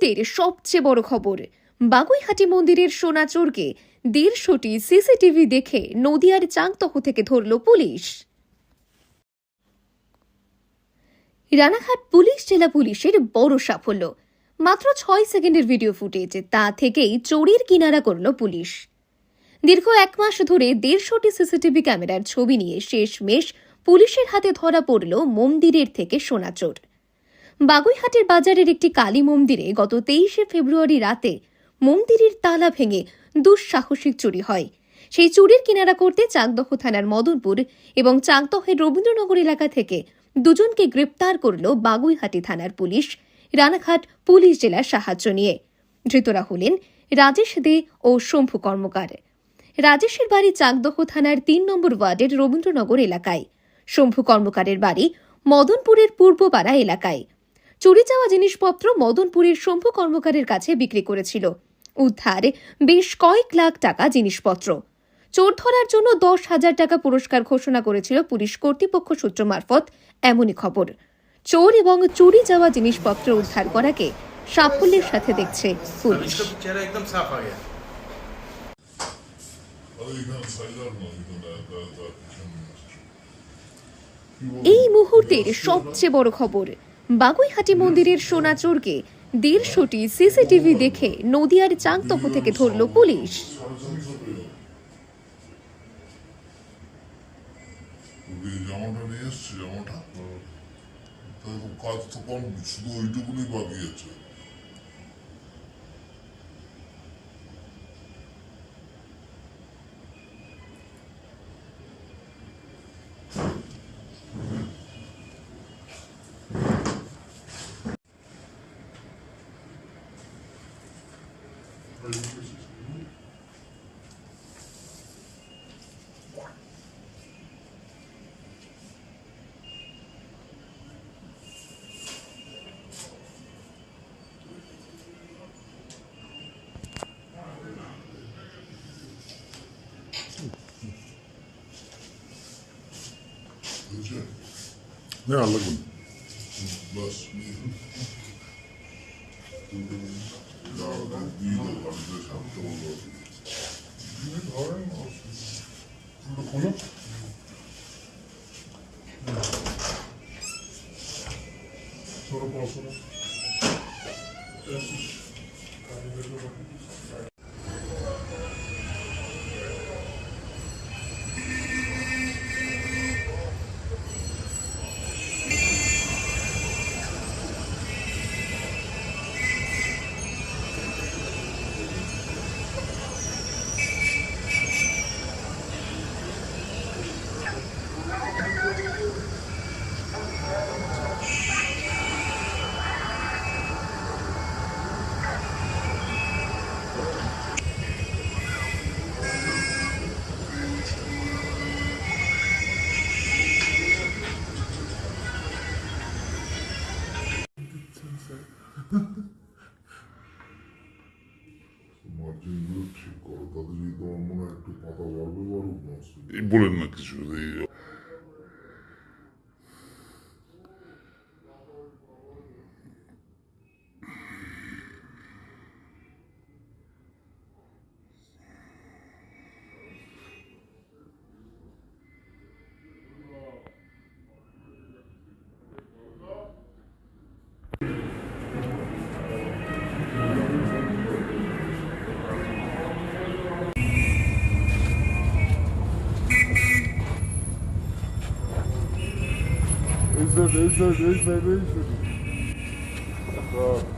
মুহূর্তের সবচেয়ে বড় খবর। বাগুইহাটি মন্দিরের সোনাচোরকে দেড়শোটি সিসিটিভি দেখে নদিয়ার চাংতহ থেকে ধরল পুলিশ। রানাঘাট পুলিশ, জেলা পুলিশের বড় সাফল্য। মাত্র ছয় সেকেন্ডের ভিডিও ফুটেজ, তা থেকেই চোরের কিনারা করল পুলিশ। দীর্ঘ এক মাস ধরে দেড়শোটি সিসিটিভি ক্যামেরার ছবি নিয়ে শেষমেশ পুলিশের হাতে ধরা পড়ল মন্দিরের থেকে সোনাচোর। বাগুইহাটের বাজারের একটি কালী মন্দিরে গত তেইশে ফেব্রুয়ারি রাতে মন্দিরের তালা ভেঙে দুঃসাহসিক চুরি হয়। সেই চুরির কিনারা করতে চাকদহ থানার মদনপুর এবং চাকদহের রবীন্দ্রনগর এলাকা থেকে দুজনকে গ্রেপ্তার করল বাগুইহাটি থানার পুলিশ, রানাঘাট পুলিশ জেলার সাহায্য নিয়ে। ধৃতরা হলেন রাজেশ দে ও শম্ভু কর্মকার। রাজেশের বাড়ি চাকদহ থানার তিন নম্বর ওয়ার্ডের রবীন্দ্রনগর এলাকায়। শম্ভু কর্মকারের বাড়ি মদনপুরের পূর্বপাড়া এলাকায়। চুরি যাওয়া জিনিসপত্র মদনপুরের শম্ভু কর্মকারের কাছে বিক্রি করেছিল উদ্ধার বেশ কয়েক লাখ টাকা জিনিসপত্র চোর ধরার জন্য দশ হাজার টাকা পুরস্কার ঘোষণা করেছিল পুলিশ কর্তৃপক্ষ সূত্র মারফত এমনই খবর চোর এবং চুরি যাওয়া জিনিসপত্র উদ্ধার করাকে সাফল্যের সাথে দেখছে পুলিশ এই মুহূর্তের সবচেয়ে বড় খবর বাগুইহাটি মন্দিরের সোনাচোরকে দেড়শোটি সিসিটিভি দেখে নদিয়ার চাংতপ থেকে ধরল পুলিশ। কাজ তো কম, শুধু ওইটুকুনি বাকি আছে। Yeah, look. Yavrum iyi de olabilir, hatta olabilir. Günün haram olsun. Konu. Sonra balsana. Dersiz. Kalbimde. তোমার মনে হয় özlem, özlem, özlem, özlem. Tamam.